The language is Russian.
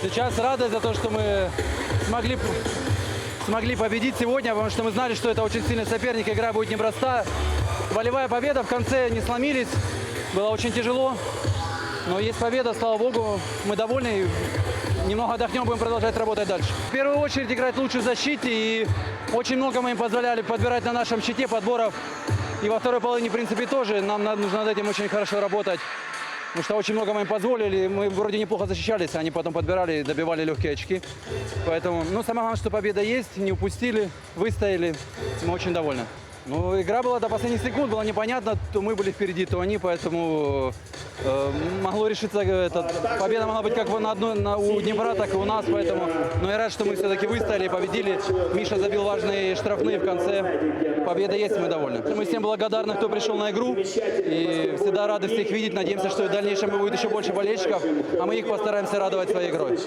Сейчас радость за то, что мы смогли, смогли победить сегодня, потому что мы знали, что это очень сильный соперник, игра будет непроста. Волевая победа, в конце не сломились, было очень тяжело. Но есть победа, слава богу, мы довольны. Немного отдохнем, будем продолжать работать дальше. В первую очередь играть лучше в защите. И очень много мы им позволяли подбирать на нашем щите подборов. И во второй половине, в принципе, тоже. Нам нужно над этим очень хорошо работать. Потому что очень много мы им позволили. Мы вроде неплохо защищались, они потом подбирали и добивали легкие очки. Поэтому, ну, самое главное, что победа есть, не упустили, выстояли. Мы очень довольны. Ну, игра была до последних секунд, было непонятно, то мы были впереди, то они, поэтому э, могло решиться, э, этот, победа могла быть как на одной, на- у Днепра, так и у нас, поэтому, но я рад, что мы все-таки выстояли победили. Миша забил важные штрафные в конце. Победа есть, мы довольны. Мы всем благодарны, кто пришел на игру, и всегда рады всех видеть. Надеемся, что в дальнейшем будет еще больше болельщиков, а мы их постараемся радовать своей игрой.